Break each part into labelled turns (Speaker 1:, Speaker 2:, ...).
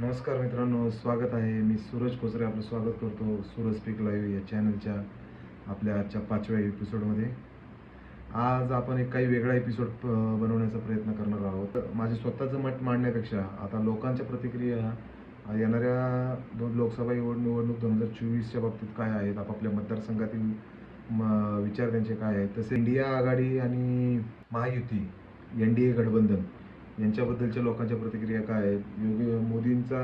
Speaker 1: नमस्कार मित्रांनो स्वागत आहे. मी सूरज कोसरे आपलं स्वागत करतो सूरज स्पीक लाईव्ह या चॅनलच्या आपल्या आजच्या पाचव्या एपिसोडमध्ये. आज आपण एक काही वेगळा एपिसोड बनवण्याचा प्रयत्न करणार आहोत. माझे स्वतःचं मत मांडण्यापेक्षा आता लोकांच्या प्रतिक्रिया येणाऱ्या दोन लोकसभा निवडणूक दोन हजार चोवीसच्या बाबतीत काय आहेत आपापल्या मतदारसंघातील म विचार त्यांचे काय आहेत. तसे इंडिया आघाडी आणि महायुती एन डी ए गठबंधन. यांच्याबद्दलच्या लोकांच्या प्रतिक्रिया काय आहेत? योगी मोदींचा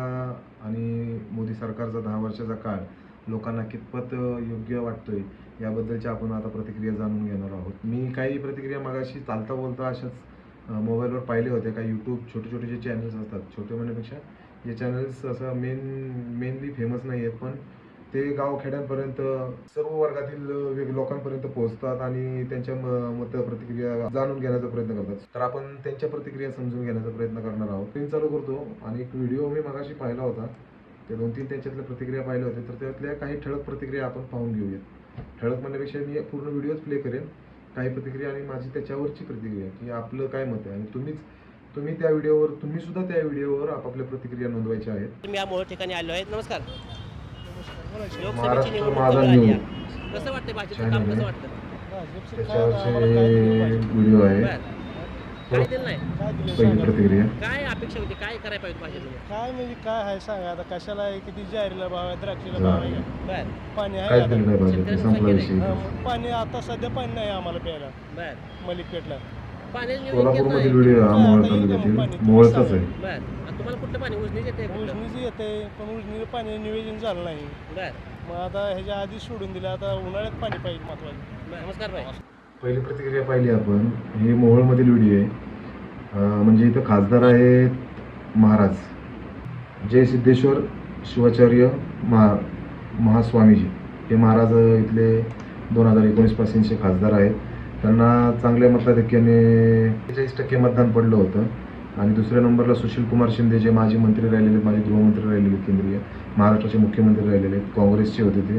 Speaker 1: आणि मोदी सरकारचा दहा वर्षाचा काळ लोकांना कितपत योग्य वाटतोय याबद्दलच्या आपण आता प्रतिक्रिया जाणून घेणार आहोत. मी काही प्रतिक्रिया मागाशी चालता बोलता अशाच मोबाईलवर पाहिले होते. काही यूट्यूब छोटे छोटे जे चॅनल्स असतात छोटे म्हणण्यापेक्षा जे चॅनल्स असं मेन मेनली फेमस नाही आहेत पण ते गावखेड्यांपर्यंत सर्व वर्गातील लोकांपर्यंत पोहोचतात आणि त्यांच्या म- मत प्रतिक्रिया जाणून घेण्याचा प्रयत्न करतात. तर आपण त्यांच्या प्रतिक्रिया समजून घेण्याचा प्रयत्न करणार आहोत. स्क्रीन चालू करतो आणि एक व्हिडिओ मी मगाशी पाहिला होता. ते दोन तीन त्यांच्यातल्या प्रतिक्रिया पाहिल्या होत्या. तर त्यातल्या काही ठळक प्रतिक्रिया आपण पाहून घेऊयात ठळक म्हणण्यापेक्षा मी पूर्ण व्हिडिओच प्ले करेन. काही प्रतिक्रिया आणि माझी त्याच्यावरची प्रतिक्रिया की आपलं काय मत आहे. आणि तुम्हीच तुम्ही त्या व्हिडिओवर तुम्ही सुद्धा त्या व्हिडिओवर आपापल्या प्रतिक्रिया नोंदवायच्या आहेत.
Speaker 2: मी या मूळ ठिकाणी आलो आहे. नमस्कार. लोकसभेची
Speaker 1: महाराष्ट्र
Speaker 2: निवडणूक
Speaker 1: माझा
Speaker 2: जवळ आली.
Speaker 1: न्यूज
Speaker 2: आहे. कसं वाटतंय भाजपचं काम कसं वाटतं
Speaker 1: त्याच्यावरचे व्हिडिओ आहे.
Speaker 2: बर. काय दिलं नाही.
Speaker 1: पहिली प्रतिक्रिया.
Speaker 2: काय अपेक्षा होती? काय करायला पाहिजे भाजपने
Speaker 3: काय म्हणजे काय आहे सांगा आता? कशाला आहे किती ज्वारीला भाव आहे द्राक्षीला भाव आहे
Speaker 2: बर.
Speaker 3: पाणी आहे
Speaker 1: काय
Speaker 3: आता.
Speaker 1: दिलं नाही पाहिजे संपला विषय
Speaker 3: हा, मग पाणी आता सध्या पाणी नाही आम्हाला प्यायला.
Speaker 2: बर. नियोजन केलं
Speaker 1: सोलापूरमधील व्हिडिओ हा मोहोळ तालुक्यातील? मोहोळचाच आहे.
Speaker 2: बर. आणि तुम्हाला कुठलं पाणी उजनीच येते
Speaker 3: उजनीच येते पण उजनीचं पाणी नियोजन झालं नाही.
Speaker 2: बर.
Speaker 3: मग आता ह्याच्या आधी सोडून दिलं आता उन्हाळ्यात पाणी पाहिजे महत्वाचं.
Speaker 2: नमस्कार भाई.
Speaker 1: पहिली प्रतिक्रिया पाहिली आपण हे मोहोळमधील व्हिडिओ आहे. म्हणजे इथं खासदार आहेत महाराज जय सिद्धेश्वर शिवाचार्य महा महास्वामीजी. हे महाराज इथले दोन हजार एकोणीसपासूनचे खासदार आहेत. त्यांना चांगल्या मताधिक्याने बेचाळीस टक्के मतदान पडलं होतं. आणि दुसऱ्या नंबरला सुशील कुमार शिंदे जे माजी मंत्री राहिलेले माजी गृहमंत्री राहिलेले केंद्रीय महाराष्ट्राचे मुख्यमंत्री राहिलेले आहेत काँग्रेसचे होते ते.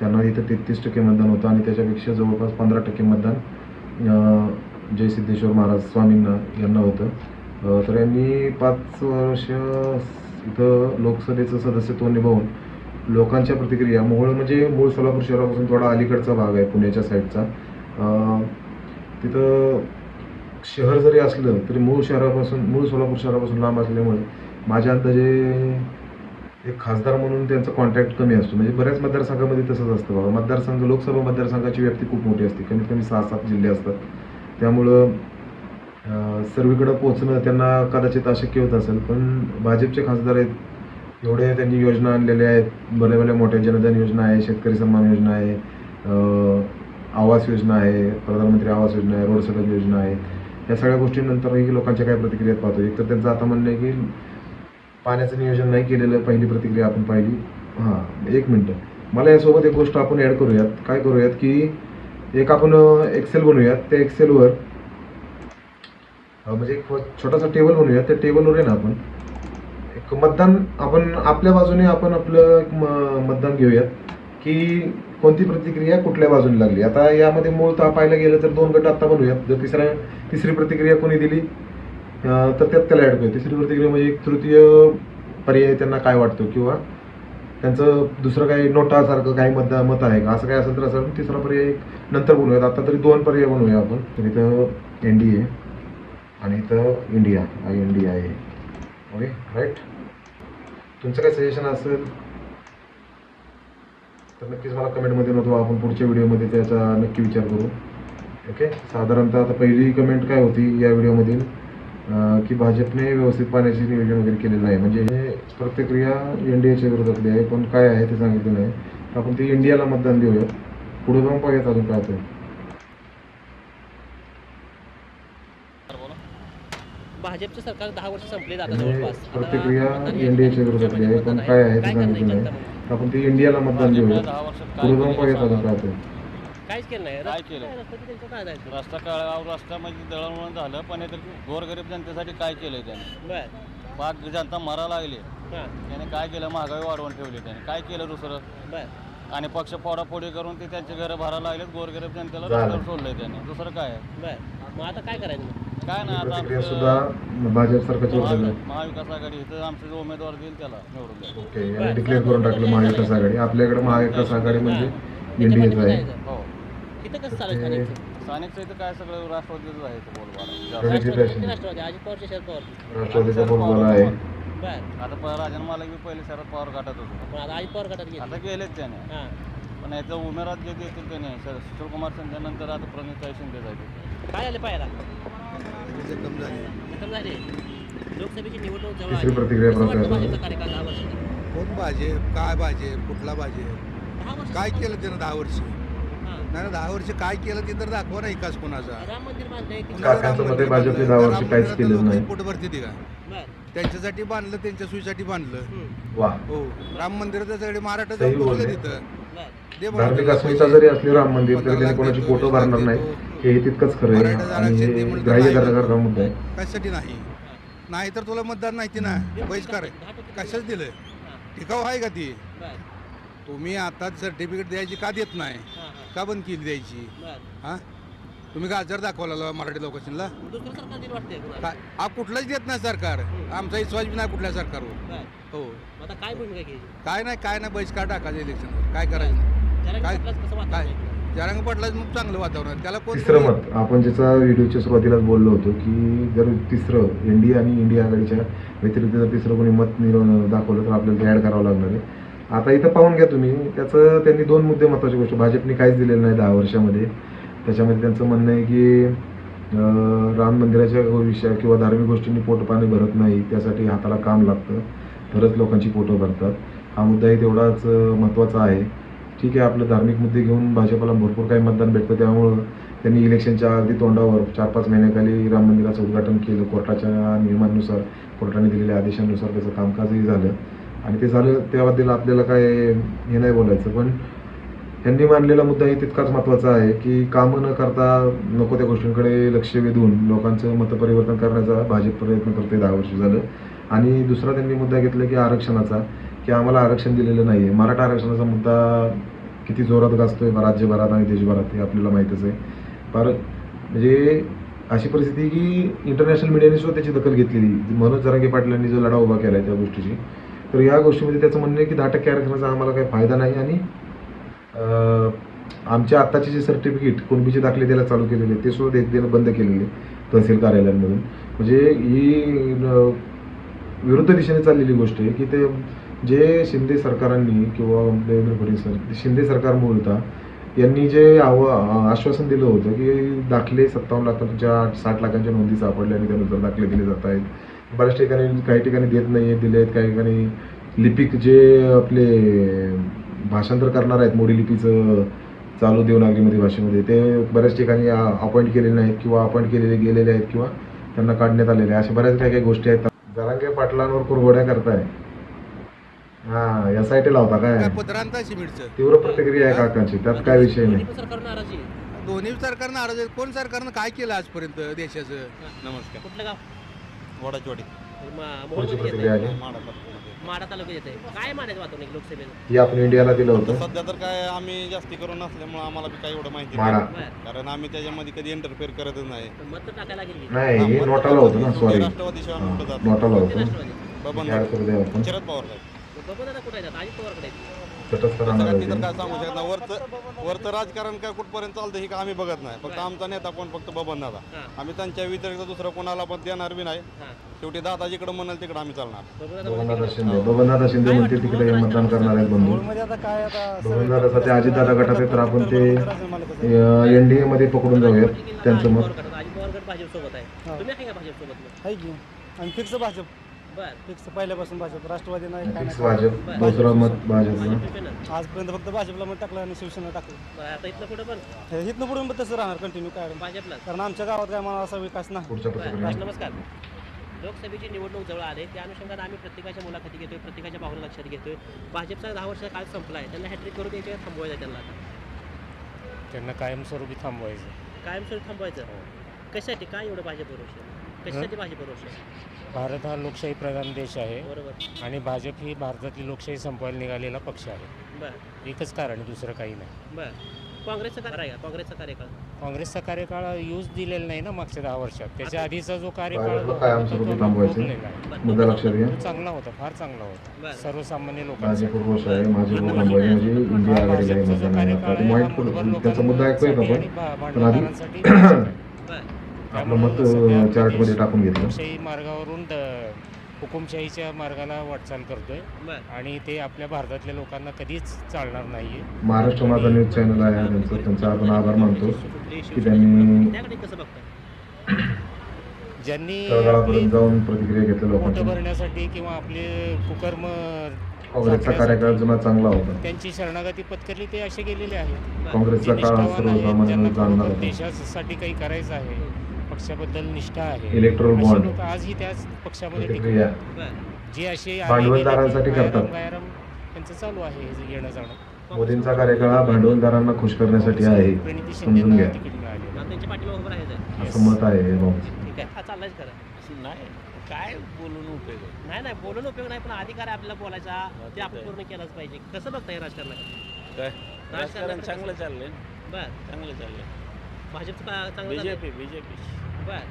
Speaker 1: त्यांना इथं तेहतीस टक्के मतदान होतं आणि त्याच्यापेक्षा जवळपास पंधरा टक्के मतदान जय सिद्धेश्वर महाराज स्वामींना यांना होतं. तर यांनी पाच वर्ष इथं लोकसभेचं सदस्यत्व निभावून लोकांच्या प्रतिक्रिया मोहोळ म्हणजे मूळ सोलापूर शहरापासून थोडा अलीकडचा भाग आहे पुण्याच्या साईडचा तिथं शहर जरी असलं तरी मूळ शहरापासून मूळ सोलापूर शहरापासून लांब असल्यामुळे माझ्या अंदाजे एक खासदार म्हणून त्यांचा कॉन्टॅक्ट कमी असतो. म्हणजे बऱ्याच मतदारसंघामध्ये तसंच असतं बाबा. मतदारसंघ लोकसभा मतदारसंघाची व्याप्ती खूप मोठी असते. कमीत कमी सहा सात जिल्हे असतात. त्यामुळं सर्वीकडं पोचणं त्यांना कदाचित अशक्य होत असेल. पण भाजपचे खासदार आहेत. एवढे त्यांनी योजना आणलेल्या आहेत. भल्या भल्या मोठ्या जनधन योजना आहे शेतकरी सन्मान योजना आहे. आवास योजना आहे प्रधानमंत्री आवास योजना आहे रोड सडक योजना आहे या सगळ्या गोष्टींनंतरही लोकांच्या काय प्रतिक्रियात पाहतो. एक तर त्यांचं आता म्हणणं आहे की पाण्याचं नियोजन नाही केलेलं पहिली प्रतिक्रिया आपण पाहिली. हां एक मिनटं. मला यासोबत एक गोष्ट आपण ॲड करूयात. काय करूयात की एक आपण एक्सेल बनवूयात. त्या एक्सेलवर म्हणजे एक छोटासा टेबल बनवूयात. त्या टेबलवर आहे ना आपण एक मतदान आपण आपल्या बाजूने आपण आपलं एक म- मतदान घेऊयात की कोणती प्रतिक्रिया कुठल्या बाजूने लागली? आता यामध्ये मूळतः पाहायला गेलं तर दोन गट आत्ता बनवूयात. जर तिसऱ्या तिसरी प्रतिक्रिया कोणी दिली तर त्यात त्याला ॲड करूया तिसरी प्रतिक्रिया म्हणजे एक तृतीय पर्याय त्यांना काय वाटतो किंवा त्यांचं दुसरं काही नोटासारखं काही मत मत आहे का? असं काय असेल तर असं तिसरा पर्याय एक नंतर बोलूयात. आता तरी दोन पर्याय बनवूया आपण. तर इथं एन डी ए आणि इथं इंडिया आय एन डी आहे ओके राईट तुमचं काय सजेशन असेल? तर नक्कीच मला कमेंटमध्ये नव्हतो आपण पुढच्या व्हिडिओमध्ये त्याचा नक्की विचार करू. ओके? साधारणतः आता पहिली कमेंट काय होती या व्हिडिओमधील? की भाजपने व्यवस्थित पाण्याचे नियोजन वगैरे केलेलं नाही म्हणजे हे प्रतिक्रिया एन डी एच्या विरोधातली आहे. पण काय आहे ते सांगितलं नाही आपण ते इंडियाला मतदान देऊया पुढे जाऊन पाहूयात अजून काय होतं
Speaker 2: भाजपचं सरकार दहा वर्ष संपले आता
Speaker 1: म्हणजे
Speaker 2: जवळपास.
Speaker 1: प्रतिक्रिया
Speaker 2: मतदान
Speaker 1: एन डी एच्या विरोधातली आहे पण काय आहे. ते सांगितलं नाही. आपण? ते इंडियाला मतदान पुढे जाऊन. काय होतं
Speaker 2: काहीच केलं नाही.
Speaker 4: काय
Speaker 2: रस्ते
Speaker 4: केलं?
Speaker 2: रस्ते त्यांचं काय जायचं
Speaker 4: रस्ता काळावर रस्ता म्हणजे दळणवळण झालं पण हे तर गोरगरीब जनतेसाठी काय केलंय त्याने?
Speaker 2: बर.
Speaker 4: पाच जनता मरा लागली.
Speaker 2: हां.
Speaker 4: त्याने काय केलं? महागाई वाढवून ठेवली त्याने. काय केलं दुसरं?
Speaker 2: बर.
Speaker 4: आणि पक्ष फोडाफोडी करून ते त्यांचे घरं भरायला लागलेत गोरगरीब जनतेला. रस्त्यावर सोडलंय त्याने. दुसरं काय आहे?
Speaker 2: बर. मग आता काय करायचं?
Speaker 4: काय ना आता आमचं
Speaker 1: सुद्धा भाजप आहे
Speaker 4: महाविकास आघाडी इथं आमचे जो उमेदवार देईल त्याला निवडून द्या.
Speaker 1: ओके यांनी डिक्लेअर करून टाकलं महाविकास आघाडी. आपल्याकडे महाविकास आघाडी म्हणजे एनडीएच आहे.
Speaker 4: हो.
Speaker 2: इथं कसं स्थानिकचं?
Speaker 4: इथं काय सगळं राष्ट्रवादीच आहे इथं बोलबाला
Speaker 1: रणजित
Speaker 2: राष्ट्रवादी
Speaker 1: राशन.
Speaker 2: राष्ट्रवादी अजित पवारचे शरद पवार.
Speaker 1: राष्ट्रवादीचा बोलबाला आहे.
Speaker 2: बर.
Speaker 4: आता प- राजन मालक बी पहिले शरद पवार गटात होतो.
Speaker 2: पण आता अजित पवार गटात गेले.
Speaker 4: आता गेलेच त्याने.
Speaker 2: हां.
Speaker 4: पण याचं उमेदवार जे देतील त्याने शर- सुशीलकुमार शिंदे नंतर आता प्रणिताई शिंदे जायचे
Speaker 2: काय आले पाहायला?
Speaker 5: जखम झाली
Speaker 2: जखम झाले लोकसभेची निवडणूक जवळ
Speaker 1: तिसरी
Speaker 2: आली.
Speaker 1: प्रतिक्रिया
Speaker 2: कसं वाटतं
Speaker 1: प्राप्त
Speaker 2: भाजपचा कार्यकाळ दहा वर्षाचा?
Speaker 5: कोण भाजप काय भाजप कुठला भाजप
Speaker 2: दहा वर्ष
Speaker 5: काय केलं त्यानं दहा वर्ष
Speaker 2: हां.
Speaker 5: नाही दहा वर्ष काय केलं ते तर दाखवा ना विकास कोणाचा
Speaker 2: राम मंदिर बांधलंय किती-
Speaker 1: काकांचं मत आहे, भाजपने दहा वर्ष काहीच केलं नाही.
Speaker 5: पोट भरते ती का
Speaker 2: बर
Speaker 5: त्यांच्यासाठी बांधलं त्यांच्या सोयीसाठी बांधलं.
Speaker 1: वा
Speaker 5: हो राम मंदिराचं सगळे
Speaker 1: सही बोलले.
Speaker 5: तिथं
Speaker 2: बर
Speaker 5: दे म्हणून
Speaker 1: धार्मिक
Speaker 5: त्याला
Speaker 1: अस्मिता
Speaker 5: पैसे.
Speaker 1: जरी असली राम मंदिर तरी
Speaker 5: पंधरा
Speaker 1: त्याने
Speaker 5: लाख
Speaker 1: कोणाची
Speaker 5: देतो,
Speaker 1: फोटो
Speaker 5: वीस लाख
Speaker 1: भरणार नाही
Speaker 5: देतो.
Speaker 1: हे तितकंच खरं आहे. आणि हे ग्राह्य
Speaker 5: तर
Speaker 1: करण्यासारखा मुद्दा आहे.
Speaker 5: कशासाठी नाही? नाही तर तुला मतदान नाही ते ना बहिष्कार आहे. कशाच दिलं
Speaker 2: हां.
Speaker 5: टिकाऊ आहे का ती? तुम्ही आता सर्टिफिकेट द्यायची का देत नाही? का बंद केली द्यायची? हा? तुम्ही का आजार दाखवला मराठी लोकांना
Speaker 2: दुसरं सरकार दिलं वाटतंय कुणाला?
Speaker 5: काय हा कुठलाच देत नाही सरकार. आमचा विश्वास बी नाही कुठल्या सरकारवर. हो.
Speaker 2: काय भूमिका घ्यायची?
Speaker 5: काय नाही काय नाही बहिष्कार टाकायचं इलेक्शनवर काय करायचं? काय? काय? जरांग पडला मग चांगलं वातावरण आहे. त्याला कोण
Speaker 1: तिसरं मत आपण ज्याचा व्हिडिओच्या सुरुवातीलाच बोललो होतो की जर तिसरं एनडीए आणि इंडिया आघाडीच्या व्यतिरिक्त जर तिसरं कोणी मत दाखवलं तर आपल्याला ॲड करावं लागणार आहे. आता इथं पाहून घ्या तुम्ही त्याचं त्यांनी दोन मुद्दे महत्त्वाची गोष्ट भाजपने काहीच दिलेलं नाही दहा वर्षामध्ये. त्याच्यामध्ये त्यांचं म्हणणं आहे की राम मंदिराच्या विषय किंवा धार्मिक गोष्टींनी पोट पाणी भरत नाही त्यासाठी हाताला काम लागतं तरच लोकांची पोटं भरतात. हा मुद्दाही तेवढाच महत्त्वाचा आहे. ठीक आहे आपले धार्मिक मुद्दे घेऊन भाजपला भरपूर काही मतदान भेटतं. त्यामुळं त्यांनी इलेक्शनच्या अगदी तोंडावर चार पाच महिन्याखाली राम मंदिराचं उद्घाटन केलं. कोर्टाच्या नियमानुसार कोर्टाने दिलेल्या आदेशानुसार त्याचं कामकाजही झालं. आणि ते झालं त्याबद्दल आपल्याला काय हे नाही बोलायचं. पण त्यांनी मांडलेला मुद्दाही तितकाच महत्त्वाचा आहे की कामं न करता नको त्या गोष्टींकडे लक्ष वेधून लोकांचं मतपरिवर्तन करण्याचा भाजप प्रयत्न करते दहा वर्ष झालं. आणि दुसरा त्यांनी मुद्दा घेतला की आरक्षणाचा. की आम्हाला आरक्षण दिलेलं नाही आहे मराठा आरक्षणाचा मुद्दा किती जोरात गाजतो आहे राज्यभरात आणि देशभरात हे आपल्याला माहीतच आहे. पर म्हणजे अशी परिस्थिती की इंटरनॅशनल मीडियाने सुद्धा त्याची दखल घेतलेली मनोज जरांगे पाटलांनी जो लढा उभा केला आहे त्या गोष्टीची. तर या गोष्टीमध्ये त्याचं म्हणणं आहे की दहा टक्के आरक्षणाचा आम्हाला काही फायदा नाही आणि आमच्या आत्ताचे जे सर्टिफिकेट कुणबीचे दाखले त्याला चालू केलेले ते सुद्धा देत देणं बंद केलेले तहसील कार्यालयांमधून. म्हणजे ही विरुद्ध दिशेने चाललेली गोष्ट आहे की ते जे शिंदे सरकारांनी किंवा देवेंद्र फडणवीस शिंदे सरकार मूळता यांनी जे आव आश्वासन दिलं होतं की दाखले सत्तावन्न लाखांच्या साठ लाखांच्या नोंदी सापडल्या आणि त्यानुसार दाखले दिले जात आहेत. बऱ्याच ठिकाणी काही ठिकाणी देत नाही आहेत दिले आहेत काही ठिकाणी लिपिक जे आपले भाषांतर करणार आहेत मोडी लिपीचं चालू देवनागरीमध्ये भाषेमध्ये ते बऱ्याच ठिकाणी अपॉइंट केलेले नाहीत किंवा अपॉइंट केलेले गेलेले आहेत किंवा त्यांना काढण्यात आलेले आहे. अशा बऱ्याच काही काही गोष्टी आहेत. जरांगे पाटलांवर कुरघोड्या करताय. हा लावता काय? तीव्र प्रतिक्रिया आहे काकांची? त्यात काय विषय नाही.
Speaker 2: सरकार नाराजी आहे.
Speaker 5: दोन्ही सरकार नाराज आहेत. कोण सरकारनं काय केलं आजपर्यंत देशाचं?
Speaker 4: नमस्कार.
Speaker 2: कुठलं गाव?
Speaker 4: वडाचवाडी.
Speaker 2: मा-
Speaker 1: पुढची
Speaker 2: मोहोळमध्ये
Speaker 1: प्रतिक्रिया
Speaker 2: येतंय.
Speaker 1: आहे?
Speaker 4: माडा तालुक्यामध्ये.
Speaker 2: माढा तालुक्यात येते काय मानायचं वातावरण आहे लोकसभेचं?
Speaker 1: ही आपण इंडियाला दिलं होतं.
Speaker 4: सध्या तर काय आम्ही जास्ती करून नसल्यामुळे आम्हाला बी काही एवढं माहिती
Speaker 1: माडा.
Speaker 4: नाही.
Speaker 2: बर
Speaker 4: कारण आम्ही त्याच्यामध्ये कधी इंटरफेअर करतच नाही.
Speaker 2: तर मत तर टाकायला लागेल की?
Speaker 1: नाही हे नोटाला होतं ना सॉरी
Speaker 4: राष्ट्रवादी शिवाय आम्ही कुठं जात
Speaker 1: नोटाला होतं
Speaker 2: राष्ट्रवादी.
Speaker 4: बबन शरद पवार साहेब.
Speaker 2: मग बघू दादा कुठे आहेत? अजित पवारकडे
Speaker 4: वरचं वरचं राजकारण काय कुठपर्यंत चालतं हे काय आम्ही बघत नाही. फक्त आमचा नेता कोण? फक्त बबन दादा
Speaker 2: हां.
Speaker 4: आम्ही त्यांच्या व्यतिरिक्त दुसरं कोणाला पण देणार बी नाही. शेवटी दादा जिकडे म्हणाल तिकडे आम्ही चालणार.
Speaker 1: बबनदादा शिंदे. बबनदादा शिंदे म्हणते तिकडे मतदान करणार आहेत बंधू.
Speaker 3: मध्ये आता काय आता
Speaker 1: बबनदादा सध्या अजितदादा गटात आहेत तर आपण ते. एनडीए मध्ये पकडून जाऊयात त्यांचं मत.
Speaker 2: अजित पवारगड भाजप सोबत आहे. तुम्ही आहे का
Speaker 3: की. आणि फिक्स भाजप. फिक्स पहिल्यापासून भाजप राष्ट्रवादी नाही काय
Speaker 1: फिक्स
Speaker 3: नाही.
Speaker 1: भाजप दुसरं मत भाजपनं
Speaker 2: भाजप पेन
Speaker 3: आजपर्यंत फक्त भाजपला मग टाकलं आणि शिवसेना टाकलं.
Speaker 2: बरं आता इथलं पुढे पण
Speaker 3: हे इथनं पण तसं राहणार कंटिन्यू काय
Speaker 2: भाजपला
Speaker 3: कारण आमच्या गावात काय मला असा विकास नाही.
Speaker 1: पुढच्या प्रतिक्रिया
Speaker 2: नमस्कार. लोकसभेची निवडणूक जवळ आले त्या अनुषंगाने आम्ही प्रत्येकाच्या मुलाखती घेतोय प्रत्येकाच्या भावना लक्षात घेतोय. भाजपचा दहा वर्षाचा काळ संपला आहे त्यांना हॅट्रिक करून द्यायचे थांबवायचं त्यांना आता.
Speaker 6: त्यांना कायमस्वरूपी थांबवायचं.
Speaker 2: कायमस्वरूपी थांबवायचं? कशासाठी? काय एवढं भाजप भरोसे? कशासाठी भाजप भरोसे?
Speaker 6: भारत हा लोकशाही प्रधान देश आहे.
Speaker 2: बरोबर.
Speaker 6: आणि भाजप ही भारतातली लोकशाही संपवायला निघालेला पक्ष आहे.
Speaker 2: बर.
Speaker 6: एकच कारण आहे दुसरं काही नाही.
Speaker 2: बर. काँग्रेसचा कार्य आहे का? काँग्रेसचा कार्यकाळ.
Speaker 7: काँग्रेसचा कार्यकाळ यूज दिलेला नाही ना मागच्या दहा वर्षात. त्याच्या आधीचा जो कार्यकाळ
Speaker 1: भाजपला
Speaker 7: होता,
Speaker 1: कायमस्वरूपी
Speaker 7: तो
Speaker 1: थांबवायचे.
Speaker 7: भोगलेला आहे.
Speaker 1: मुद्दा लक्षात घ्या.
Speaker 7: तो चांगला होता फार चांगला
Speaker 2: बरं.
Speaker 7: होता सर्वसामान्य
Speaker 1: माझी
Speaker 7: लोकांसाठी
Speaker 1: आहे माझी म्हणजे इंडिया आघाडीला आहे मतदान पॉईंट त्याचा मुद्दा ऐकूया का
Speaker 7: आणि
Speaker 1: आपण
Speaker 7: भा-
Speaker 1: पण आधी
Speaker 7: भांडवलदारांसाठी
Speaker 2: बरं
Speaker 1: आपलं मत चार्टमध्ये टाकून घेतलं.
Speaker 7: हुकुमशाही मार्गावरून हुकुमशाहीच्या मार्गाला वाटचाल करतोय. आणि ते आपल्या भारतातल्या लोकांना कधीच चालणार नाहीये.
Speaker 1: महाराष्ट्र माझा न्यूज चॅनल आहे त्यांचं त्यांचा आपण आभार मानतो की त्यांनी
Speaker 7: ज्यांनी
Speaker 1: जाऊन प्रतिक्रिया घेतल्या
Speaker 7: पोटं
Speaker 1: लोकांची
Speaker 7: भरण्यासाठी किंवा आपले कुकर्म
Speaker 1: काँग्रेसचा कार्यकाळ जुना चांगला होता.
Speaker 7: त्यांची शरणागती पत्करली ते असे गेलेले आहेत.
Speaker 1: काँग्रेसचा काळ होता.
Speaker 7: देशासाठी काही करायचं आहे. पक्षाबद्दल निष्ठा आहे.
Speaker 1: इलेक्ट्रोल बॉन्ड
Speaker 7: आजही त्याच पक्षामध्ये जे असे
Speaker 1: भांडवलदारांसाठी करतात.
Speaker 7: त्यांचं चालू आहे हे येणं जाणं.
Speaker 1: मोदींचा कार्यकाळ हा भांडवलदारांना खुश करण्यासाठी आहे.
Speaker 7: प्रणिती
Speaker 1: समजून घ्या. असं मत आहे
Speaker 2: आहे. हा
Speaker 4: नाही. काय बोलून उपयोग आहे?
Speaker 2: नाही नाही बोलून उपयोग नाही पण अधिकार आहे आपल्याला बोलायचा. ते आपण पूर्ण केलाच पाहिजे. कसं बघताय राजकारणात?
Speaker 4: काय? राजकारण चांगलं चाललंय.
Speaker 2: बर.
Speaker 4: चांगलं चाललंय.
Speaker 2: भाजपचं का चांगलं?
Speaker 4: बीजेपी बीजेपी
Speaker 2: बर.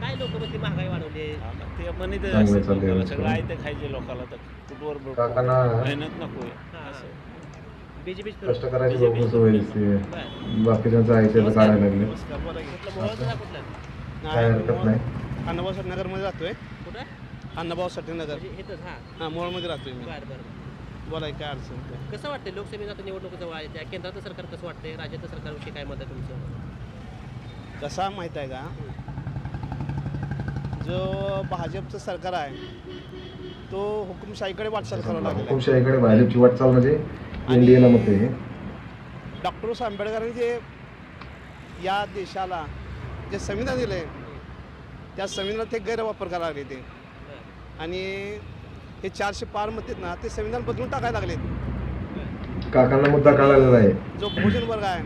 Speaker 2: काय लोक म्हणते महागाई वाढवली?
Speaker 4: ते
Speaker 1: चांगलं
Speaker 4: असतं
Speaker 1: चाललंय
Speaker 4: लोकांना सगळं. आहे ते खायचे लोकांना तर कुठवर
Speaker 1: काकांना
Speaker 4: मेहनत नको
Speaker 2: हा.
Speaker 4: असं.
Speaker 2: बीजेपी
Speaker 1: कष्ट करायची लोक सवय असते.
Speaker 2: बर.
Speaker 1: बाकीच्यांचं आहे त्याचं काढायला लागले.
Speaker 3: नमस्कार. बोला की.
Speaker 2: कुठलं मोहळचं का कुठलं?
Speaker 1: काय हरकत नाही.
Speaker 3: अण्णाभाऊ नगरमध्ये राहतोय
Speaker 2: कुठं?
Speaker 3: अण्णाभाऊ नगर
Speaker 2: म्हणजे इथंच हा.
Speaker 3: हां मोळमध्ये राहतोय मी.
Speaker 2: बर बर
Speaker 3: बोला की काय अडचण नाही.
Speaker 2: कसं वाटतंय लोकसभेचं आता आहे? त्या केंद्राचं सरकार कसं वाटतंय? राज्याचं सरकारविषयी काय मत आहे तुमचं?
Speaker 3: कसा माहीत आहे का? जो भाजपचं सरकार आहे तो हुकुमशाहीकडे वाटचाल करावं लागेल
Speaker 1: हुकुमशाहीकडे भाजपची वाटचाल म्हणजे मत आहे
Speaker 3: डॉक्टर आंबेडकरांनी जे या देशाला जे संविधान दिलं त्या संविधानात ते गैरवापर करायला लागले ते. आणि हे चारशे पार मत आहेत ना ते संविधान बदलून टाकायला लागलेत.
Speaker 1: काकांना मुद्दा आहे.
Speaker 3: जो भोजन वर्ग आहे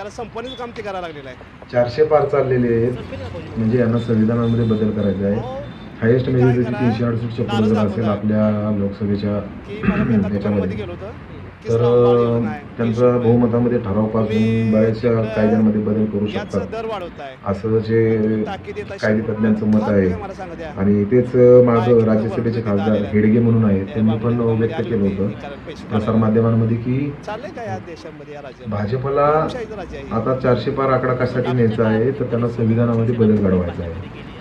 Speaker 3: त्याला संपवण्याचं काम ते करायला लागलेलं आहे.
Speaker 1: चारशे पार चाललेले आहेत? म्हणजे यांना संविधानामध्ये बदल करायचे आहे. हायेस्ट मेजॉरिटी
Speaker 3: करा,
Speaker 1: तीनशे जर असेल. आपल्या लोकसभेच्या याच्यामध्ये.
Speaker 3: गेलो होतो.
Speaker 1: तर
Speaker 3: आहे,
Speaker 1: त्यांचा. बहुमतामध्ये
Speaker 3: ठरावपासून
Speaker 1: बऱ्याचशा कायद्यांमध्ये बदल करू शकतात.
Speaker 3: आहे.
Speaker 1: असं जे
Speaker 3: आहे
Speaker 1: कायदे तज्ञांचं. मत आहे. आणि तेच माझं राज्यसभेचे खासदार हेडगे म्हणून आहेत. त्यांनी पण व्यक्त केलं होतं. प्रसार माध्यमांमध्ये की भाजपला
Speaker 3: आहे.
Speaker 1: आता चारशे पार आकडा कशासाठी न्यायचा आहे? तर त्यांना संविधानामध्ये बदल घडवायचा आहे.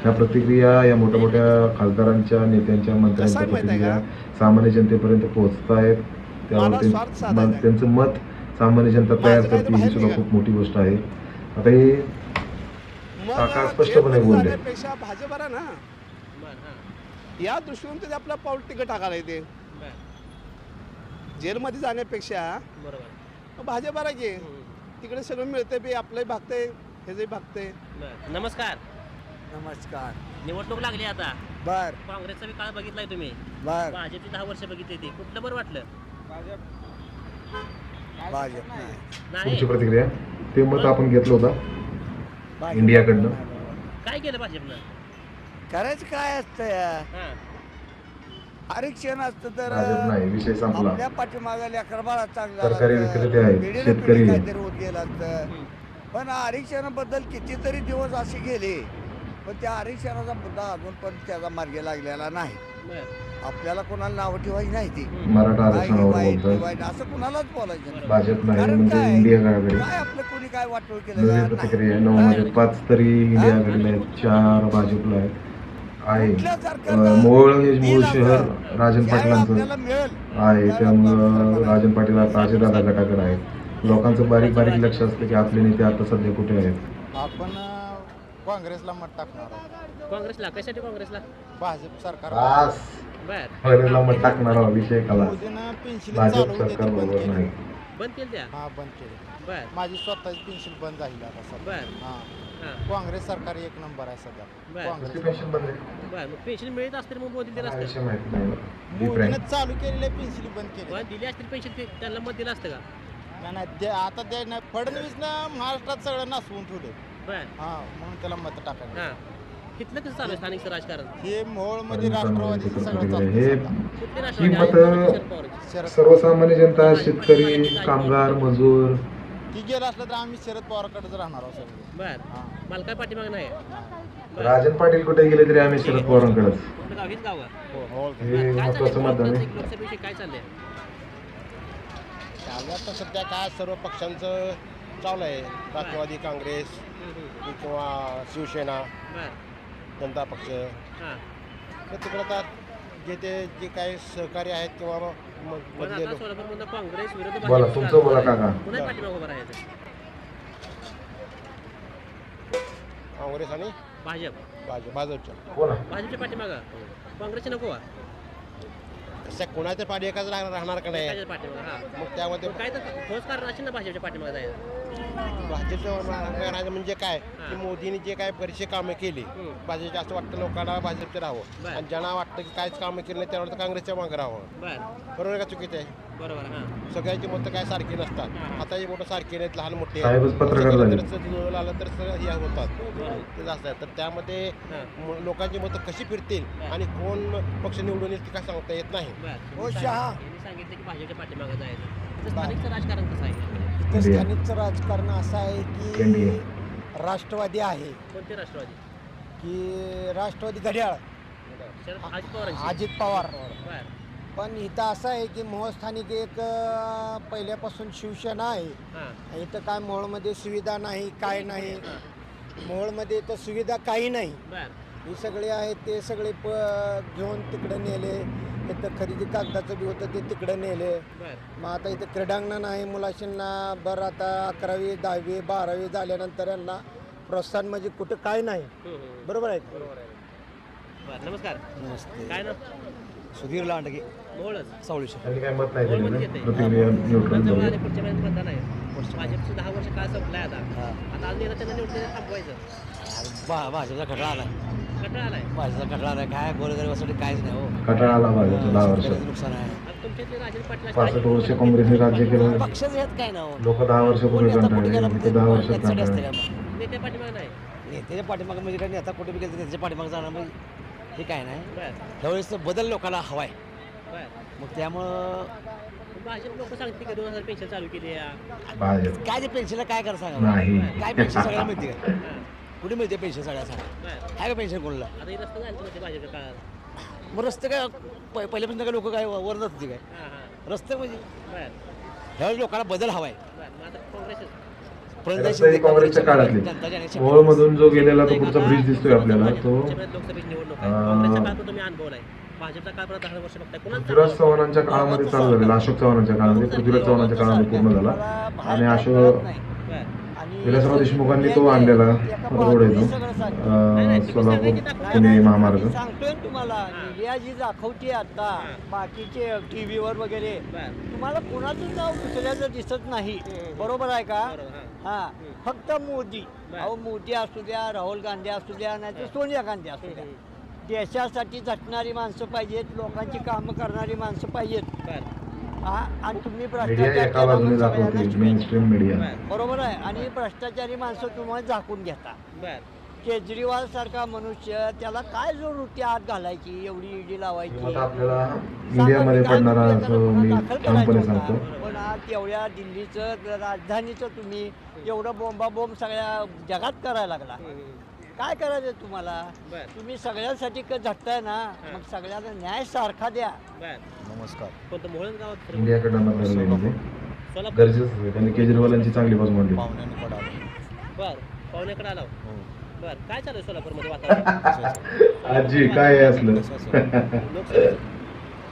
Speaker 1: ह्या प्रतिक्रिया या मोठ्या मोठ्या खासदारांच्या नेत्यांच्या मंत्र्यांच्या
Speaker 3: आहे आहे
Speaker 1: प्रतिक्रिया सामान्य जनतेपर्यंत पोहोचत आहेत त्यावर ते-. त्यांचं मत सामान्य जनता तयार करते ही सुद्धा. खूप मोठी गोष्ट आहे. आता हे
Speaker 3: मग
Speaker 1: काका स्पष्टपणे बोलले.
Speaker 3: जाण्यापेक्षा भाजप ना
Speaker 2: बर हां
Speaker 3: या दृष्टीने ते आपला पाऊल तिकट टाकायला येते. जेलमध्ये जाण्यापेक्षा
Speaker 2: बरोबर.
Speaker 3: भाजप बरा की
Speaker 2: हम्म.
Speaker 3: तिकडे सगळं मिळतंय बी आपलंही भागतंय ह्याचंही भागतंय.
Speaker 2: बर. नमस्कार.
Speaker 8: नमस्कार.
Speaker 2: निवडणूक लागली आता.
Speaker 8: बर.
Speaker 2: काँग्रेसचा बी काळ बघितलाय तुम्ही.
Speaker 8: बर.
Speaker 2: भाजपची दहा वर्ष बघितली ती. कुठलं बरं वाटलं?
Speaker 8: भाजप.
Speaker 2: नाही.
Speaker 1: तुमची प्रतिक्रिया? ते मत आपण घेतलं होतं. इंडियाकडनं.
Speaker 2: काय केलं भाजपनं?
Speaker 8: करायचं काय असतं या?
Speaker 2: हां.
Speaker 8: आरक्षण असतं तर
Speaker 1: भाजप नाही विषय संपला.
Speaker 8: आपल्या पाठीमागे लेकर बाळा चांगला
Speaker 1: सरकारी विक्रेते आहेत, शेतकरी.
Speaker 8: काहीतरी होत गेला असतं. पण आरक्षणाबद्दल कितीतरी दिवस असे गेले पण त्या आरक्षणाचा मुद्दा अजून पण त्याचा मार्गी लागलेला नाही.
Speaker 2: बर.
Speaker 8: आपल्याला कोणाला नावं ठेवायची नाही ती.
Speaker 1: मराठा आरक्षणावर
Speaker 8: असं कोणालाच बोलायचं.
Speaker 1: भाजप नाही म्हणजे? इंडिया आघाडी
Speaker 8: काय आपलं कोणी काय वाटोळ केलं?
Speaker 1: नवी
Speaker 8: नाही.
Speaker 1: प्रतिक्रिया नऊ मध्ये पाच तरी इंडिया आघाडीला चार भाजपला आहेत. आहे. हे मूळ शहर. राजन पाटलांचं आहे. त्यामुळं राजन पाटील आता अजितदादा गटाकडे आहेत. लोकांचं बारीक बारीक लक्ष असतं की आपले नेते आता सध्या कुठे आहेत?
Speaker 9: आपण काँग्रेसला मत टाकणार आहोत.
Speaker 2: काँग्रेसला कशासाठी काँग्रेसला?
Speaker 9: भाजप सरकार
Speaker 1: काँग्रेसला मत टाकणारा विषय काला. भाजप
Speaker 9: चालू होते
Speaker 1: सरकार
Speaker 9: ते बंद
Speaker 1: बरोबर
Speaker 9: केली.
Speaker 1: नाही.
Speaker 2: बंद केलं त्या?
Speaker 9: हा बंद केली.
Speaker 2: बर.
Speaker 9: माझी स्वतःची पेन्शन बंद झाली आता सध्या.
Speaker 2: बर.
Speaker 9: हा.
Speaker 2: हां.
Speaker 9: काँग्रेस सरकार एक नंबर आहे सध्या.
Speaker 2: बर.
Speaker 1: किती
Speaker 9: काँग्रेस
Speaker 1: पेन्शन बंद आहे?
Speaker 2: बर मग पेन्शन मिळत असतील मग मोदी दिलं असतं
Speaker 1: विषय माहिती नाही.
Speaker 9: मोदीनं चालू पेन्शन बंद केली
Speaker 2: दिली असतील पेन्शन ते त्यांना मत दिलं असतं का?
Speaker 9: नाही, नाही दे- आता द्या नाही फडणवीसनं महाराष्ट्रात सगळं नासवून ठेवले
Speaker 2: बर.
Speaker 9: हा म्हणून त्याला मत टाकायला
Speaker 2: हां. तिथलं कसं चालू आहे स्थानिक राजकारण
Speaker 9: हे मोहोळमध्ये राष्ट्रवादीचं
Speaker 1: तिकडे
Speaker 9: सगळं
Speaker 1: तिकडे.
Speaker 9: चालतं
Speaker 1: हे
Speaker 9: सध्या.
Speaker 2: कुठली
Speaker 1: ही
Speaker 2: राष्ट्रवादी
Speaker 1: मतं
Speaker 2: आहे? शरद पवारची.
Speaker 9: शरद
Speaker 1: सर्वसामान्य जनता शेतकरी कामगार मजूर.
Speaker 10: ती गेलं असलं तर आम्ही शरद पवारकडेच राहणार आहोत सगळे.
Speaker 2: बर.
Speaker 10: हां.
Speaker 2: मला काय पाठीमाग नाही बरं.
Speaker 1: राजन पाटील कुठे गेले तरी आम्ही शरद पवारांकडेच.
Speaker 2: कुठलं गाव हीच गाव आहे.
Speaker 10: हो हो
Speaker 1: हे
Speaker 2: बरं, काय
Speaker 1: महत्वाचं
Speaker 2: चाललंय
Speaker 1: मतदान आहे.
Speaker 2: लोकसभेविषयी- लोकसभेविषयी काय चाललंय?
Speaker 10: चालू आता सध्या काय सर्व पक्षांचं चालू आहे. राष्ट्रवादी काँग्रेस. किंवा शिवसेना.
Speaker 2: बर.
Speaker 10: जनता पक्ष.
Speaker 2: हां.
Speaker 10: तर तिकडं आता जे ते जे काही सहकारी आहेत किंवा म- म-
Speaker 2: पण
Speaker 10: मधले
Speaker 2: आता
Speaker 10: लोक
Speaker 2: सोलापूरमधनं काँग्रेस विरुद्ध
Speaker 1: बोला
Speaker 2: भाजप
Speaker 1: तुमचं बोला काका.
Speaker 2: पाठीमाग उभं राहायचं.
Speaker 10: काँग्रेस आणि
Speaker 2: भाजप.
Speaker 10: भाजप भाजपच्या.
Speaker 1: बोला.
Speaker 2: भाजपच्या पाठीमाग. काँग्रेसची नको हा
Speaker 10: तशा कोणाच्या पाठी एकाच राहणार राहणार का नाही?
Speaker 2: भाजपच्या पाठीमाग हा.
Speaker 10: मग त्यामध्ये
Speaker 2: काय तर ठोस कारण असेल ना भाजपच्या पाठीमाग जायचं
Speaker 10: भाजपचं राहण्याचं म्हणजे काय? की मोदींनी जे काय बरीचशी कामं केली.
Speaker 2: हम्म.
Speaker 10: भाजप असं वाटतं लोकांना भाजपचं राहावं. आणि ज्यांना वाटतं की काहीच कामं केली नाही त्यावर काँग्रेसच्या मागं राहावं.
Speaker 2: बर.
Speaker 10: बरोबर आहे का चुकीचं आहे?
Speaker 2: बरोबर हां.
Speaker 10: सगळ्यांची मतं काय सारखी नसतात. आता हे. मोठं सारखे नाहीत लहान मोठे.
Speaker 1: साहेबच पत्रकार झाले.
Speaker 10: निवडून आलं तर सगळं हे होतात. ते जास्त आहे तर त्यामध्ये म- लोकांची मतं कशी फिरतील आणि कोण पक्ष निवडून येईल ते काय सांगता येत नाही.
Speaker 11: हो, शहा.
Speaker 2: यांनी सांगितलं की भाजपच्या पाठीमागे जायचं. तर स्थानिकचं राजकारण कसं आहे?
Speaker 12: इथं
Speaker 1: इंडिया.
Speaker 12: स्थानिकचं राजकारण असं आहे. की राष्ट्रवादी आहे.
Speaker 2: कोणते राष्ट्रवादी?
Speaker 12: की राष्ट्रवादी घड्याळ.
Speaker 2: शरद अजित पवारांची.
Speaker 12: अजित पवार.
Speaker 2: बर.
Speaker 12: पण इथं असं आहे की मोहोळ स्थानिक एक अं, पहिल्यापासून शिवसेना आहे.
Speaker 2: हां.
Speaker 12: इथं काय मोहोळमध्ये सुविधा नाही काय नाही. मोहोळमध्ये इथं सुविधा काही नाही.
Speaker 2: बर.
Speaker 12: हे सगळे आहेत ते सगळे प घेऊन तिकडं नेले. इथं खरेदी कागदाचं बी होतं ते तिकडं नेले.
Speaker 2: बर.
Speaker 12: मग आता इथं क्रीडांगण आहे मुलाशींना बरं आता अकरावी दहावी बारावी झाल्यानंतर यांना प्रोत्साहन म्हणजे कुठं काय नाही.
Speaker 2: हम्म, हम्म.
Speaker 12: बरोबर आहे.
Speaker 2: बरोबर आहे. बर नमस्कार.
Speaker 12: नमस्ते.
Speaker 2: काय ना
Speaker 12: सुधीर लांडगे.
Speaker 2: मोहळच
Speaker 12: सावळी
Speaker 1: त्यांनी काय मत नाही
Speaker 2: मोहोळमध्ये
Speaker 1: दिलेलं
Speaker 2: येते.
Speaker 1: प्रतिक्रिया न्यूट्रल
Speaker 2: जवळ
Speaker 1: झाली
Speaker 2: आले पुढच्या वेळेस मतदान आहे भाजपचं वर्ष
Speaker 12: भाजपचा खटला आलाय. भाजपचा खटला आलाय. काय गोरगरिबासाठी काहीच नाही हो.
Speaker 1: कटाळा आला भाजपच्या दहा
Speaker 12: शेतकऱ्याचं नुकसान आहे.
Speaker 1: पासष्ट वर्ष काँग्रेसने राज्य केलं.
Speaker 12: पक्षच येत काय ना हो.
Speaker 1: लोक दहा वर्षापूर्वी कंटाळले. दहा
Speaker 12: मग?
Speaker 2: पाठीमाग नाही.
Speaker 12: नेत्याच्या पाठीमागं म्हणजे काय नेता कुठे बी गेलं त्याच्या पाठीमागं जाणार. म्हणजे हे काय नाही. त्यावेळेस बदल लोकांना हवाय. मग त्यामुळं
Speaker 2: भाजप लोक सांगते की दोन हजार पेन्शन चालू केली
Speaker 12: काय ते पेन्शनला काय करा सांगा?
Speaker 1: नाही.
Speaker 12: काय पेन्शन सगळ्याला मिळते का?
Speaker 2: हां
Speaker 12: कुठे मिळते पेन्शन सगळ्या सांगा? आहे का पेन्शन कोणाला?
Speaker 2: आता हे रस्ता झाले तुमच्या भाजपच्या काळात.
Speaker 12: मग रस्ते काय प- पहिल्यापासून काय लोक काय वर जात होते काय?
Speaker 2: हां हां.
Speaker 12: रस्ते म्हणजे?
Speaker 2: बर.
Speaker 12: ह्यावेळी लोकांना बदल हवाय.
Speaker 2: बर मग आता काँग्रेसच.
Speaker 12: प्रज्ञा
Speaker 1: रस्ते
Speaker 12: शिंदे
Speaker 1: काँग्रेसच्या काळातले.
Speaker 12: जनता
Speaker 1: जो गेलेला तो पुढचा ब्रिज दिसतोय आपल्याला तो
Speaker 2: लोकसभेची निवडणूक आहे. काँग्रेसच्या काळात तुम्ही अनुभवलाय. भाजपचा काळ परत दहा वर्ष बघताय. कुणाच
Speaker 1: पृथ्वीराज चव्हाणांच्या काळामध्ये चालू झालेला अशोक चव्हाणांच्या काळामध्ये पृथ्वीराज चव्हाणांच्या काळामध्ये पूर्ण झाला. आणि अशोक विलासराव देशमुखांनी तो आणलेला रोड आहे तो. सोलापूर पुणे महामार्ग.
Speaker 12: सांगतोय तुम्हाला मीडिया जी दाखवते आता बाकीचे टी व्हीवर वगैरे तुम्हाला कोणाचं नाव दुसऱ्याचं दिसत नाही. बरोबर आहे का?
Speaker 2: हां.
Speaker 12: हा. फक्त मोदी. अहो मोदी असू द्या राहुल गांधी असू द्या नाही तर सोनिया गांधी असू द्या. देशासाठी झटणारी माणसं पाहिजेत लोकांची कामं करणारी माणसं पाहिजेत.
Speaker 2: बर.
Speaker 12: हा आणि तुम्ही भ्रष्टाचार केला म्हणून सगळ्यांना
Speaker 1: मीडिया
Speaker 12: बरोबर आहे. आणि भ्रष्टाचारी माणसं तुम्हाला झाकून घेता
Speaker 2: बर.
Speaker 12: केजरीवाल सारखा मनुष्य त्याला काय जो वृत्ती आत घालायची एवढी ईडी लावायची?
Speaker 1: आता आपल्याला मीडियामध्ये पडणारा जो मी ठामपणे सांगतो.
Speaker 12: पण आज एवढ्या दिल्लीचं राजधानीचं तुम्ही एवढं बोंबाबोंब सगळ्या जगात करायला लागला. काय करायचं तुम्हाला?
Speaker 2: बर.
Speaker 12: तुम्ही सगळ्यांसाठी क झटताय ना मग सगळ्यांना न्याय सारखा द्या.
Speaker 2: बर.
Speaker 10: नमस्कार.
Speaker 2: कोणतं गावात फिरवलं?
Speaker 1: इंडियाकडनं मतदान घेण्याचे
Speaker 2: सोलापूर.
Speaker 1: गरजेचं आहे. त्यांनी केजरीवालांची चांगली बाजू मांडली.
Speaker 10: पाहुण्याने पडावं.
Speaker 2: बर. पाहुण्याकडे आलो.
Speaker 10: हो.
Speaker 2: बर. काय चालू आहे सोलापूरमध्ये वातावरण?
Speaker 1: आजी काय आहे असलं?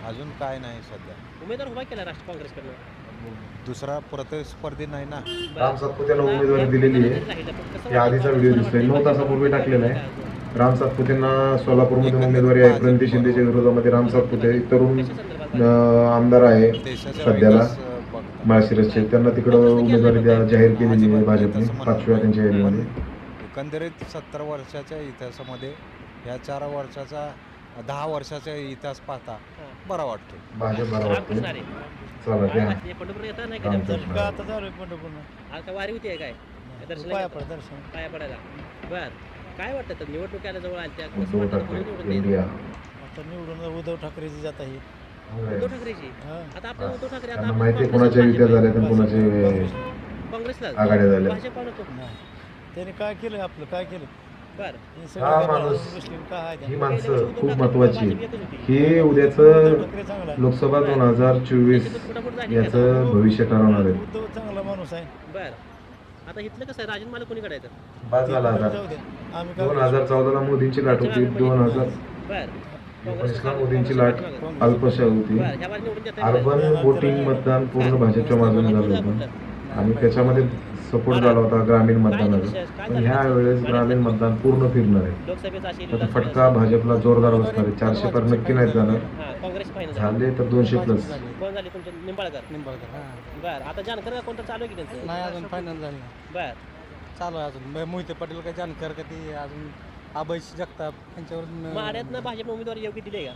Speaker 13: अजून काय नाही सध्या.
Speaker 2: उमेदवार उभा केला राष्ट्र काँग्रेसकडनं.
Speaker 13: दुसरा प्रतिस्पर्धी नाही ना.
Speaker 1: राम सातपुतेला उमेदवारी दिलेली आहे या आधीचा व्हिडिओ दिसतोय नऊ तासापूर्वी टाकलेला आहे राम सातपुतेंना सोलापूरमधून उमेदवारी आहे प्रणिती शिंदेच्या विरोधामध्ये राम सातपुते तरुण आमदार आहे सध्याला. माळशिरसचे त्यांना तिकडं उमेदवारी जाहीर केलेली आहे भाजपने पाचव्या त्यांच्या यादीमध्ये
Speaker 13: एकंदरीत सत्तर वर्षाच्या इतिहासामध्ये या चार वर्षाचा दहा वर्षाचा इतिहास पाहता. बरा वाटतो.
Speaker 1: भाजप बरं. चला?
Speaker 2: पंढरपूर नाही का.
Speaker 12: आता चालू आहे
Speaker 2: काय वारी होती आहे काय दर्शन
Speaker 12: पाया पड दर्शन.
Speaker 2: पाया पडायला. बर. काय वाटतं तर निवडणुकीला जवळ आल्या त्या कसं
Speaker 1: उद्धव
Speaker 2: वाटतं?
Speaker 1: ठाकरे
Speaker 2: कोणी निवडून देईल?
Speaker 1: इंडिया
Speaker 12: आता निवडून उद्धव ठाकरेची जात आहे.
Speaker 2: उद्धव ठाकरेची? आता आपण उद्धव ठाकरे आता
Speaker 1: त्यांना
Speaker 2: आपण
Speaker 1: माहिती आहे
Speaker 2: काँग्रेस
Speaker 1: कोणाच्या युत्या
Speaker 2: भाजप-
Speaker 1: झाल्या आणि कोणाचे
Speaker 2: काँग्रेसला
Speaker 1: आघाड्या झाल्या
Speaker 9: त्याने काय केलं आपलं? काय केलं? हे
Speaker 1: हा माणूस ही? माणसं खूप महत्वाची. हे उद्याचं. लोकसभा दोन हजार चोवीस याचं भविष्य ठरवणार आहे.
Speaker 9: उद्धव चांगला माणूस आहे.
Speaker 2: बरं. आता इथलं कसं आहे? राजन मला कोणीकडे येतं
Speaker 1: बाद झाला आता.
Speaker 9: जाऊ दे आम्ही काय
Speaker 1: दोन हजार चौदाला मोदींची लाट होती दोन हजार
Speaker 2: बरं.
Speaker 1: एकोणीसला मोदींची लाट अल्पशा होती.
Speaker 2: बरं ह्या बाजूने निवडून देता
Speaker 1: अर्बन वोटिंग मतदान पूर्ण भाजपच्या बाजूने झालं होतं. आणि त्याच्यामध्ये सपोर्ट झाला होता ग्रामीण मतदानाचा. पण ह्या वेळेस ग्रामीण मतदान पूर्ण फिरणार आहे. त्याचा फटका भाजपला जोरदार बसणार आहे. चारशे पर नक्की नाही जाणार.
Speaker 2: हां
Speaker 1: झाले. तर दोनशे प्लस
Speaker 2: कोण झाले? तुमचे? निंबाळकर.
Speaker 6: निंबाळकर
Speaker 2: बरं आता जानकर का कोणतं चालू आहे की त्यांचं?
Speaker 6: नाही अजून फायनल झालं
Speaker 2: बरं.
Speaker 6: चालू आहे अजून. मोहिते पाटील काय जानकर का ते अजून अभय जगताप यांच्यावर
Speaker 2: माड्यातनं भाजप उमेदवार योग्य दिले का?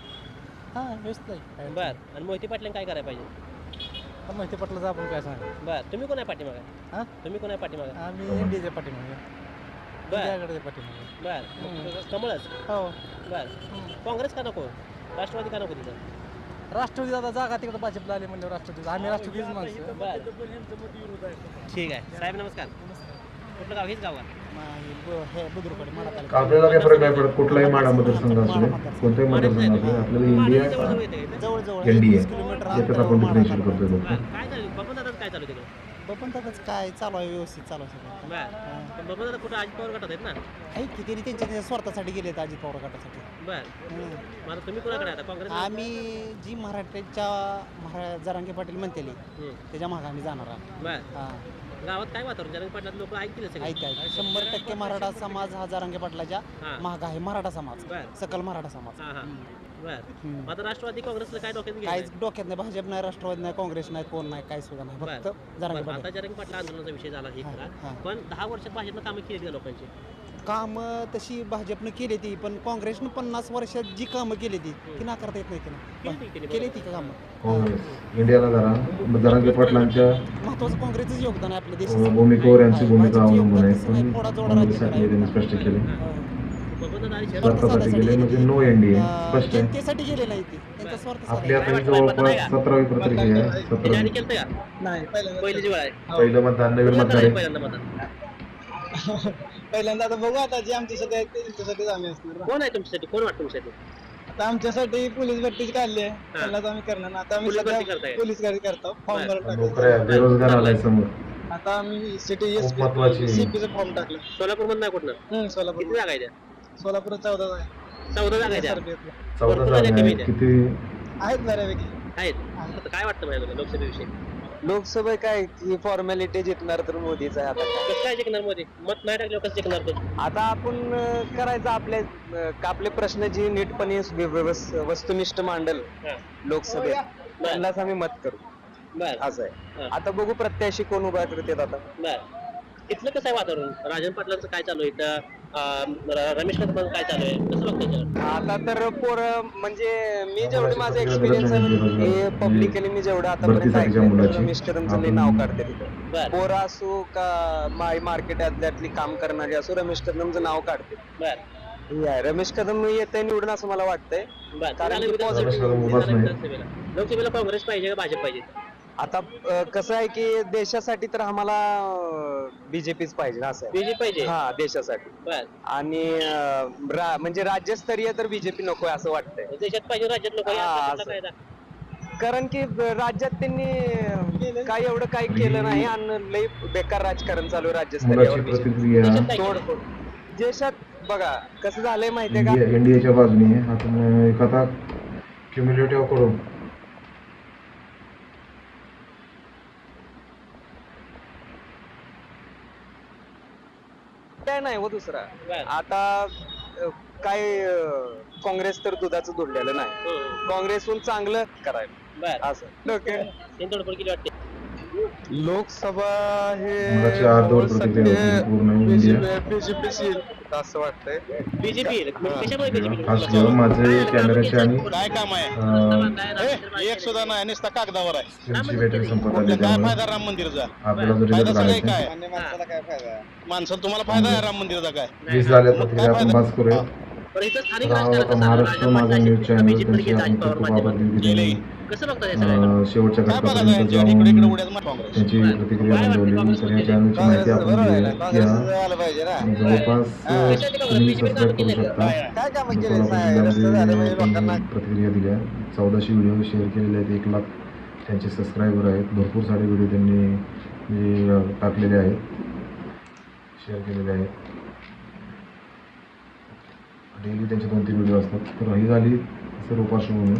Speaker 6: हां व्यस्त आहे.
Speaker 2: बरं. आणि मोहिते पाटलांनी काय करायला पाहिजे?
Speaker 6: मोहिते पाटलाचं आपण काय सांगा?
Speaker 2: बरं तुम्ही कोण आहे पाठीमागा?
Speaker 6: हां?
Speaker 2: तुम्ही कोण आहे पाठीमागा?
Speaker 6: आम्ही इंडियाच्या पाठीमागे.
Speaker 2: बरं.
Speaker 6: इंडियाकडे पाठीमागे.
Speaker 2: बरं कमळच?
Speaker 6: हो.
Speaker 2: बरं. काँग्रेस का नको? राष्ट्रवादी का नको तिथं?
Speaker 6: राष्ट्रवादी आता जागा तिकडे भाजपला आले म्हणजे राष्ट्रवादी. आम्ही राष्ट्रवादीच माणसं.
Speaker 2: बरं ठीक आहे. साहेब नमस्कार. कुठलं गाव? हेच गाव का?
Speaker 6: हे म्हणा
Speaker 1: आपल्याला काही फरक नाही पडत. कुठलाही माडा मतदारसंघ असू कोणताही मतदारसंघ. असू आपल्याला इंडिया एनडीए याच्यात आपण डिफरन्शिएट करतोय लोक
Speaker 2: बबन दादा काय चालू तिकडे
Speaker 6: बघून त्याच काय चालू आहे व्यवस्थित चालू आहे सगळं.
Speaker 2: बरं. पण बबन दादा कुठं अजित पवार गटात आहेत ना?
Speaker 6: आहे की त्यांनी त्यांच्या स्वार्थासाठी गेलेत अजित पवार गटासाठी.
Speaker 2: बरं.
Speaker 6: हम्म.
Speaker 2: मग आता तुम्ही कोणाकडे आता? काँग्रेस
Speaker 6: आम्ही जी मराठ्याच्या महारा जरांगे पाटील म्हणतेली
Speaker 2: हम्म.
Speaker 6: त्याच्यामागे आम्ही जाणार आहोत.
Speaker 2: बरं.
Speaker 6: हा.
Speaker 2: गावात काय वातावरण? जरंग पाटलात लोक ऐकतील सगळे.
Speaker 6: ऐक ऐक शंभर टक्के मराठा समाज हा जरांगे पाटलाच्या
Speaker 2: हां.
Speaker 6: आहे. मराठा समाज.
Speaker 2: बरं.
Speaker 6: सकल मराठा समाज.
Speaker 2: हां हां. बरं. आता राष्ट्रवादी काँग्रेसला काय डोक्यात घ्यायचं
Speaker 6: काहीच डोक्यात नाही भाजप नाही राष्ट्रवादी नाही काँग्रेस नाही कोण नाही काही सुद्धा नाही फक्त
Speaker 2: बरं, आता जरंग पाटला आंदोलनाचा विषय झाला हे
Speaker 6: हां,
Speaker 2: खरा
Speaker 6: हां.
Speaker 2: पण दहा वर्षात भाजपनं कामं केली का लोकांची.
Speaker 6: काम तशी भाजपनं केली ती पण काँग्रेसनं पन्नास वर्षात जी कामं केली ती ती नाकारता येत नाही
Speaker 2: केली ती, केली
Speaker 6: ती कामं?
Speaker 1: काँग्रेस. इंडियाला जरा जरांगे पाटलांच्या
Speaker 6: महत्वाचं काँग्रेसच योगदान आहे आपल्या देशासाठी
Speaker 1: भूमिकेवर यांची भूमिका अवलंबून आहे.
Speaker 6: नाही, जोडा
Speaker 1: काँग्रेससाठी
Speaker 6: राज्याकडे
Speaker 1: त्यांनी स्पष्ट केले स्वार्थासाठी गेले? म्हणजे नो एनडीए
Speaker 6: अं,
Speaker 1: स्पष्ट आहे.
Speaker 6: जनतेसाठी गेले नाही ती. त्यांचा स्वार्थ
Speaker 1: आपली
Speaker 6: साधायचा.
Speaker 1: आता ही जवळपास सतरावी पत्रिका आहे.
Speaker 2: त्याच्या
Speaker 1: सतरावी.
Speaker 2: आधी केलं का?
Speaker 5: नाही.
Speaker 2: पहिली जी वेळ आहे
Speaker 1: पहिलं मतदान नवीन
Speaker 2: कोणाला
Speaker 1: मतदार
Speaker 2: करायचं
Speaker 1: आहे.
Speaker 2: पहिल्यांदा मतदान.
Speaker 5: पहिल्यांदा आता बघू आता जे आमच्यासाठी आहे ते त्यांच्यासाठीच आम्ही असणार.
Speaker 2: कोण आहे तुमच्यासाठी? कोण वाटतं तुमच्यासाठी?
Speaker 5: आता आमच्यासाठी पोलीस भरतीची काढली आहे. त्यालाच आम्ही करणार आता आम्ही
Speaker 2: पोलीस भरती
Speaker 5: सध्या
Speaker 2: करताय?
Speaker 5: पोलीस गाडी करतो. फॉर्म. भरून
Speaker 1: नोकऱ्या बेरोजगार आलाय समोर.
Speaker 5: आता आम्ही सिटी एस
Speaker 1: खूप महत्वाची.
Speaker 5: सीपीचा फॉर्म टाकला.
Speaker 2: सोलापूरमध्ये नाही कुठलं
Speaker 5: हम्म, सोलापूर
Speaker 2: किती जागा आहे त्या?
Speaker 5: सोलापूर चौदा
Speaker 2: चौदा जागा आहे त्या
Speaker 5: सर्वेतलं.
Speaker 1: चौदा
Speaker 2: भरपूर
Speaker 1: जागा
Speaker 2: झाल्या
Speaker 1: आहेत. किती?
Speaker 5: आहेत बऱ्यापैकी
Speaker 2: आहेत. आता काय वाटतं माझ्या लोकसभेविषयी?
Speaker 14: लोकसभा काय की फॉर्मॅलिटी जिंकणार तर मोदीच आहे आता. काय
Speaker 2: कसं काय जिंकणार मध्ये मत नाही टाकलं कसं जिंकणार तो?
Speaker 14: आता आपण अं, करायचं आपले अं, का आपले प्रश्न जी नीटपणे व्य- व्यवस- वस्तुनिष्ठ मांडल
Speaker 2: हां.
Speaker 14: लोकसभेत त्यांनाच आम्ही मत करू.
Speaker 2: बरं.
Speaker 14: असं आहे.
Speaker 2: हां.
Speaker 14: आता बघू प्रत्याशी कोण उभा करतात आता.
Speaker 2: बरं. इथलं कसं आहे वातावरण? राजन पाटलांचं काय चालू आहे इथं? रमेश काय चालू आहे? कसं बघतो
Speaker 14: आता तर पोर म्हणजे मी जेवढे माझं एक्सपिरियन्स आहे पब्लिकली मी जेवढं आतापर्यंत ऐकलं रमेश कदमचं
Speaker 1: आपण-
Speaker 14: नाव काढते तिथं. पोरं असो का माय मार्केट यातली काम करणारी असो रमेश कदमचं नाव काढते. हे रमेश कदम येते निवडून असं मला वाटतंय.
Speaker 2: बरं.
Speaker 14: कारण.
Speaker 2: लोकसभेला काँग्रेस पाहिजे का भाजप पाहिजे?
Speaker 14: आता अं, कसं आहे की देशासाठी तर आम्हाला बीजेपीच पाहिजे असं आहे.
Speaker 2: बीजेपी पाहिजे?
Speaker 14: हा देशासाठी.
Speaker 2: बरं.
Speaker 14: आणि अं, रा- म्हणजे राज्यस्तरीय तर बीजेपी नकोय असं वाटतंय.
Speaker 2: देशात पाहिजे राज्यात नको
Speaker 14: हां, असं. कारण की राज्यात त्यांनी काय एवढं काही केलं नाही आणि लई बेकार राजकारण चालू आहे
Speaker 1: मुलाची
Speaker 14: तोडफोड देशात बघा कसं झालंय माहितीये का?
Speaker 1: एनडीएच्या बाजूने. आता क्युम्युलेटिव्ह करून
Speaker 14: काय नाही हो दुसरा.
Speaker 2: बरं.
Speaker 14: आता अ, काय अ, काँग्रेस तर दुधाचं दुडलेलं नाही.
Speaker 2: हम्म.
Speaker 14: काँग्रेसहून चांगलं करायला.
Speaker 2: बरं.
Speaker 14: असं.
Speaker 2: वाटते?
Speaker 3: लोकसभा हे
Speaker 14: असं वाटतंय.
Speaker 2: बीजेपी
Speaker 1: माझे कॅमेऱ्याचे आणि
Speaker 5: काय काम आहे? एक सुद्धा नाही नुसता कागदावर आहे. काय फायदा राम मंदिरचा? फायदा सगळे काय?
Speaker 8: माणसाला काय फायदा?
Speaker 5: माणसाला तुम्हाला फायदा आहे राम मंदिरचा काय?
Speaker 1: महाराष्ट्र माझा न्यूज चॅनल
Speaker 2: कसं बघता
Speaker 1: अं, शेवटच्या घटकापर्यंत जाऊन त्यांची. प्रतिक्रिया नोंदवली. तर या? चॅनलची माहिती आपण घेऊया. जवळपास? तुम्ही सबस्क्राईब करू शकता?
Speaker 5: केले?
Speaker 1: कोल्हापूर जिल्ह्यामध्ये त्यांनी प्रतिक्रिया दिल्या. चौदाशे व्हिडिओ शेअर केलेले आहेत. एक लाख त्यांचे सबस्क्रायबर आहेत. भरपूर सारे व्हिडिओ त्यांनी अं, टाकलेले आहेत. शेअर केलेले आहेत. डेली त्यांचे दोन तीन व्हिडिओ असतात? तर ही झाली सर्व पार्श्वभूमी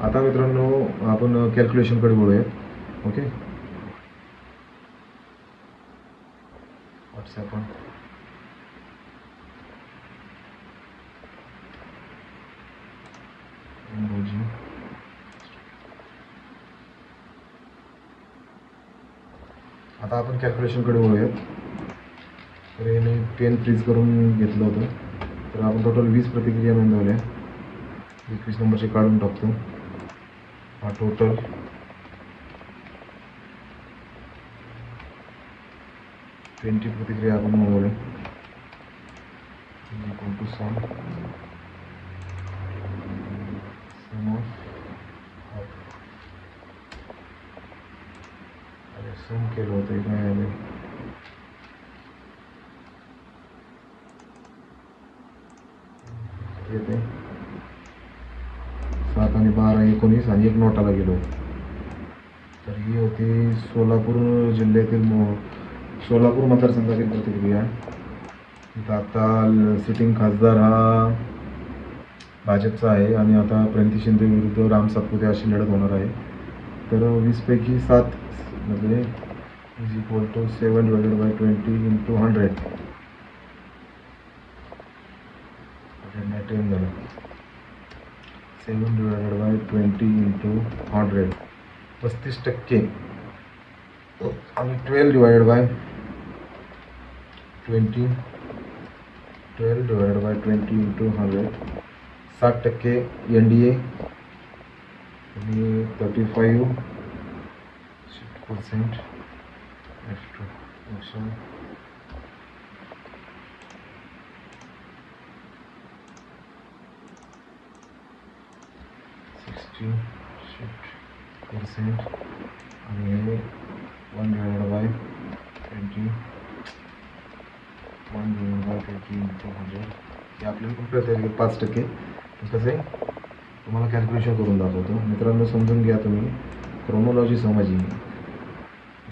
Speaker 1: आता मित्रांनो आपण कॅल्क्युलेशनकडे बोलूयात. ओके व्हॉट्सॲप आता आपण कॅल्क्युलेशनकडे वळूयात तर हे मी पेन फ्रीज करून घेतलं होतं. तर आपण टोटल वीस प्रतिक्रिया नोंदवल्या. एकवीस नंबरचे काढून टाकतो. हा टोटल ट्वेंटी प्रतिक्रिया आपण नोंदवल्या equal to sum. Sum of अरे सम केलं होतं एक येते सात आणि बारा एकोणीस आणि एक नोटाला गेलो. तर ही होती सोलापूर जिल्ह्यातील मो सोलापूर मतदारसंघातील प्रतिक्रिया. इथं आता सिटिंग खासदार हा भाजपचा आहे आणि आता प्रणिती शिंदे विरुद्ध राम सातपुते अशी लढत होणार आहे. तर वीसपैकी सात म्हणजे is equal to seven divided by twenty into hundred ten झालं. Seven divided by twenty into hundred पस्तीस टक्के. आणि twelve divided by twenty. Twelve divided by twenty into hundred साठ टक्के एन डी ए आणि thirty five percent extra sixty percent आणि हे one divided by chronology समझी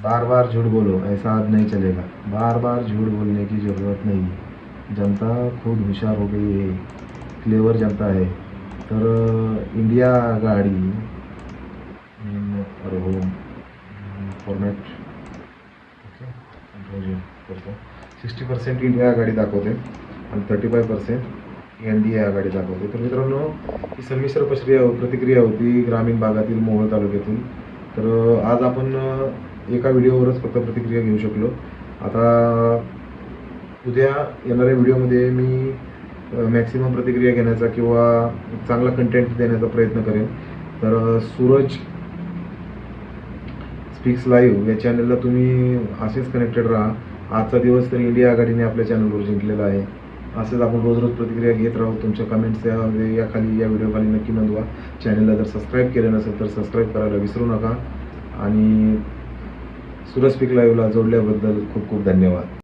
Speaker 1: बार बार झूठ बोलो ऐसा आज नहीं चलेगा बार बार झूठ बोलने की ज़रूरत नहीं जनता खुद होशियार हो गई है क्लेवर जनता है। तर इंडिया गाडी अरे हो फॉर्मॅट ओके करतो सिक्स्टी पर्सेंट इंडिया गाडी दाखवते आणि thirty five percent N D A आघाडी दाखवते. तर मित्रांनो ही संमिश्र प्रक्रिया प्रतिक्रिया होती ग्रामीण भागातील मोहोळ तालुक्यातील. तर आज आपण एका व्हिडिओवरच फक्त प्रतिक्रिया घेऊ शकलो. आता उद्या येणाऱ्या व्हिडिओमध्ये मी मॅक्सिमम प्रतिक्रिया घेण्याचा किंवा चांगला कंटेंट देण्याचा प्रयत्न करेन. तर सूरज स्पीक्स लाईव्ह या चॅनलला तुम्ही असेच कनेक्टेड राहा. आजचा दिवस तर इंडिया आघाडीने आपल्या चॅनलवर जिंकलेला आहे. असंच आपण रोज रोज प्रतिक्रिया घेत राहू. तुमच्या कमेंट्स या या खाली या व्हिडिओखाली नक्की नोंदवा. चॅनलला जर सबस्क्राईब केलं नसेल तर सबस्क्राईब करायला विसरू नका. आणि सूरज स्पीक लाईव्हला जोडल्याबद्दल खूप खूप धन्यवाद.